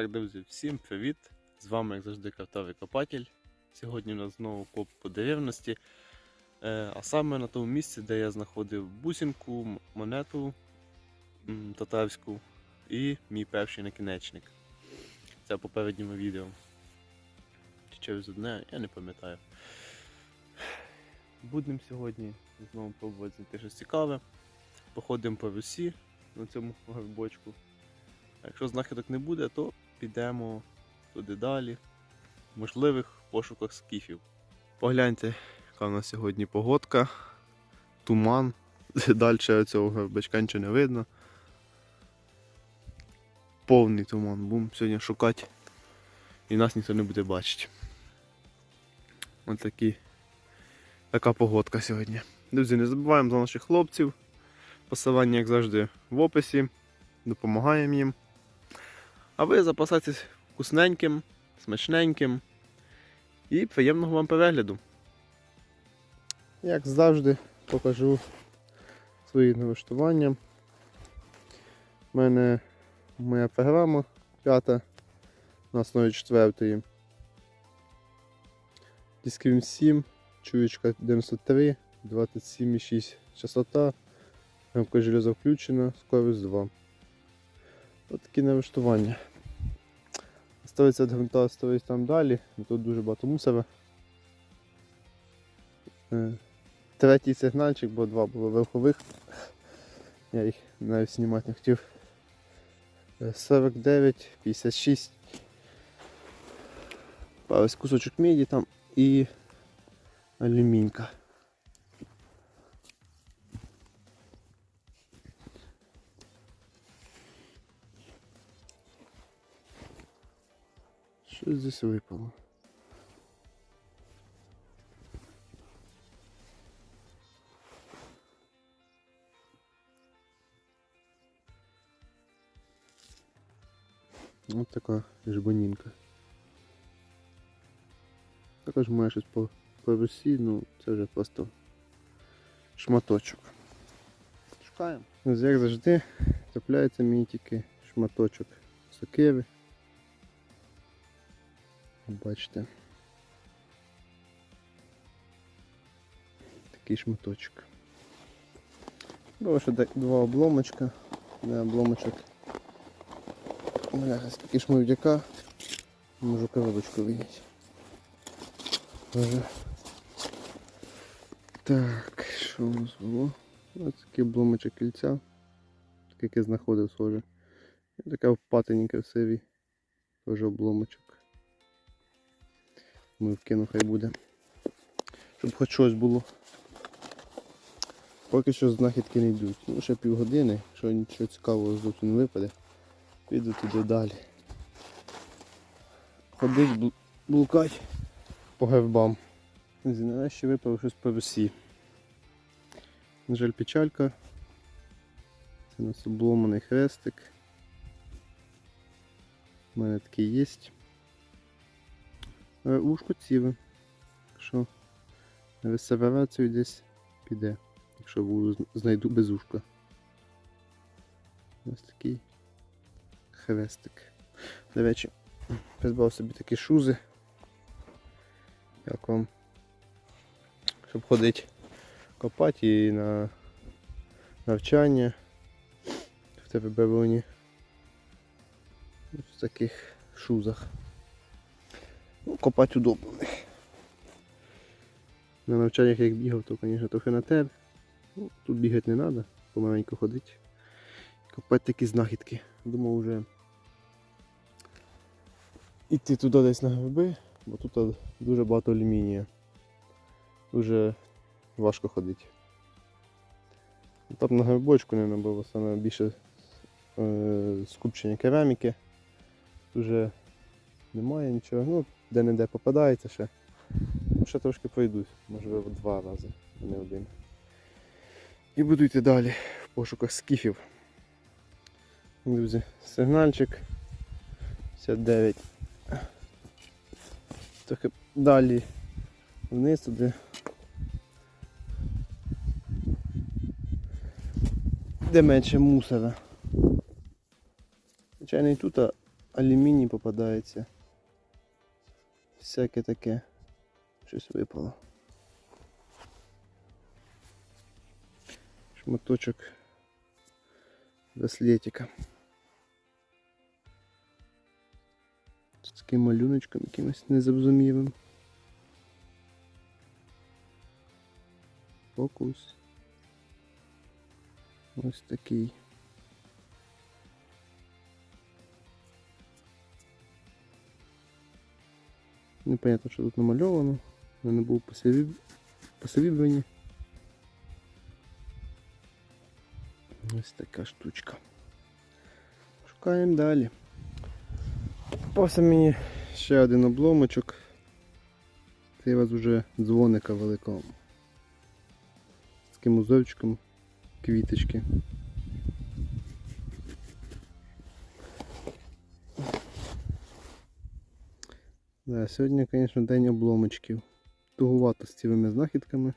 Так, друзі, всім привіт! З вами, як завжди, картовий копатель. Сьогодні у нас знову коп по деревності. Е, а саме на тому місці, де я знаходив бусинку, монету татарську і мій перший накінечник. Це попередньому відео. Чи через одне, я не пам'ятаю. Будемо сьогодні знову пробувати знайти щось цікаве. Походимо по Русі на цьому горбочку. Якщо знахідок не буде, то підемо туди далі. В можливих пошуках скіфів. Погляньте, яка у нас сьогодні погодка, туман. Далі цього горбачка нічого не видно. Повний туман. Будемо сьогодні шукати. І нас ніхто не буде бачити. Ось такі, така погодка сьогодні. Друзі, не забуваємо за наших хлопців. Посилання, як завжди, в описі. Допомагаємо їм. А ви запасайтесь вкусненьким, смачненьким і приємного вам перегляду. Як завжди, покажу свої налаштування. У мене моя програма п'ята на основі четвертої. Дискрім 7, чуєчка 93, 27,6 частота, рамка железо включена, скорость 2. Ось такі налаштування. Ставиться грунта, ставиться там далі, тут дуже багато мусора. Е, Третій сигнальчик, бо два було верхових. Я їх навіть знімати не хотів. Е, 49, 56. Ось кусочок міді там і алюмінька. Що здесь випало? Ось така жбанінка. Також має щось по, по ну це вже просто шматочок. Шукаємо. Як завжди, трапляється мені тільки шматочок сокири. Бачите. Такий шматочок. Було два обломочка. Не обломочок. Бляха, скільки шмовдяка. Можу коробочку вийняти. Так, що у нас було? Ось такий обломочок кільця. Яке знаходив схоже. І така впатенька в сиві. Теж обломочок. Ми вкину, хай буде. Щоб хоч щось було. Поки що знахідки не йдуть. Ну, ще півгодини, якщо нічого цікавого зовсім не випаде, піду туди далі. Ходить, бл- блукать по гербам. Нарешті випало щось по Росії. На жаль, печалька. Це у нас обломаний хрестик. У мене такий є. Е, Ушко ціле. Якщо на реставрацію десь піде, якщо буду знайду без ушка. Ось такий хрестик. До речі, придбав собі такі шузи. Як вам? Щоб ходити копати і на навчання в тебе бебоні. В таких шузах. Ну, копати удобно. На навчаннях як бігав, то, звісно, трохи на тебе. Ну, тут бігати не треба, помаленьку ходити. Копати такі знахідки. Думав вже іти туди десь на гриби, бо тут дуже багато алюмінія. Дуже важко ходити. Там на грибочку не було саме більше е, скупчення кераміки. Вже немає нічого. Ну, де-не-де попадається ще. Ще трошки пройдусь, можливо, два рази, а не один. І буду йти далі в пошуках скіфів. Друзі, сигнальчик 59. Трохи далі вниз туди. Де менше мусора. Звичайно і тут алюміній попадається. Всяке таке. Щось випало. Шматочок браслетика. З таким малюночком якимось незрозумілим. Фокус. Ось такий. Непонятно, що тут намальовано. Я не був посеріб... Ось така штучка. Шукаємо далі. Попався мені ще один обломочок. Це у вас вже дзвоника великого. З таким узорчиком квіточки. Да, сьогодні, звісно, день обломочків. Тугувато з цілими знахідками.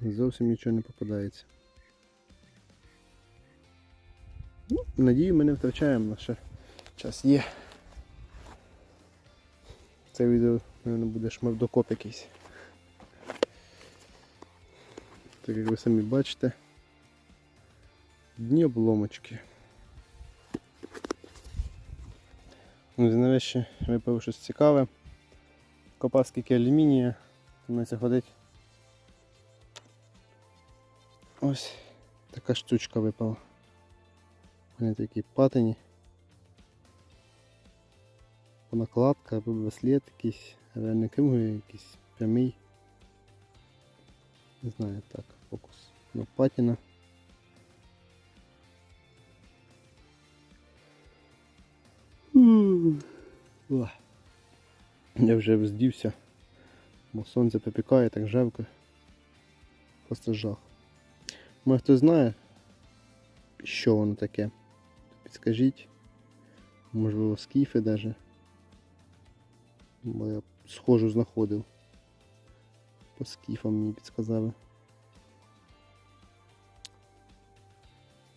Зовсім нічого не попадається. Ну, надію ми не втрачаємо, на ще час є. Це відео, мабуть, буде шмардокоп якийсь. Так як ви самі бачите, дні обломочки. Ну, нарешті випав щось цікаве. Копав скільки алюмінія, тому це ходить. Ось така штучка випала. Вони такі патині. Накладка браслет якийсь, не круглий, якийсь прямий. Не знаю так, фокус. Ну, патіна. Я вже вздівся, бо сонце попікає, так жарко. Просто жах. Може хто знає, що воно таке? Підскажіть. Можливо, скіфи даже. Бо я схожу знаходив. По скіфам мені підсказали.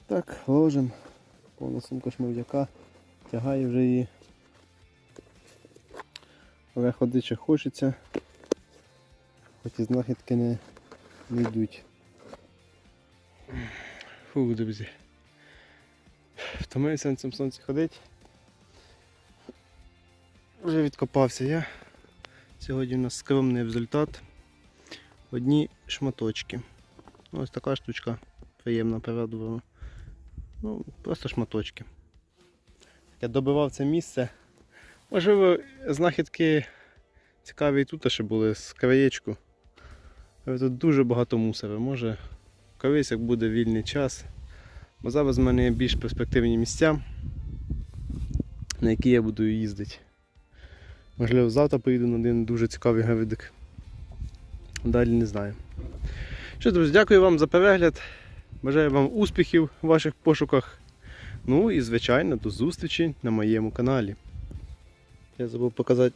Так, ложим. Повна сумка шмовдяка. Тягаю вже її. Але ходити ще хочеться. Хоч і знахідки не, не йдуть. Фу, друзі. Втомився на цьому сонці ходити. Вже відкопався я. Сьогодні у нас скромний результат. Одні шматочки. Ось така штучка приємна порадувала. Ну, просто шматочки. Я добивав це місце. Можливо, знахідки цікаві і тут ще були з краєчку. Тут дуже багато мусора. Може колись як буде вільний час. Бо зараз в мене є більш перспективні місця, на які я буду їздити. Можливо, завтра поїду на один дуже цікавий гавидик. Далі не знаю. Що, друзі, дякую вам за перегляд. Бажаю вам успіхів у ваших пошуках. Ну і, звичайно, до зустрічі на моєму каналі. Я забув показати,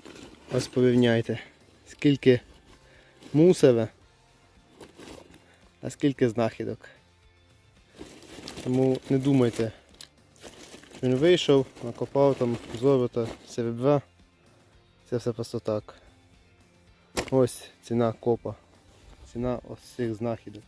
ось порівняйте, скільки мусора, а скільки знахідок. Тому не думайте. Він вийшов, накопав там золото, серебра. Це все просто так. Ось ціна копа. Ціна ось цих знахідок.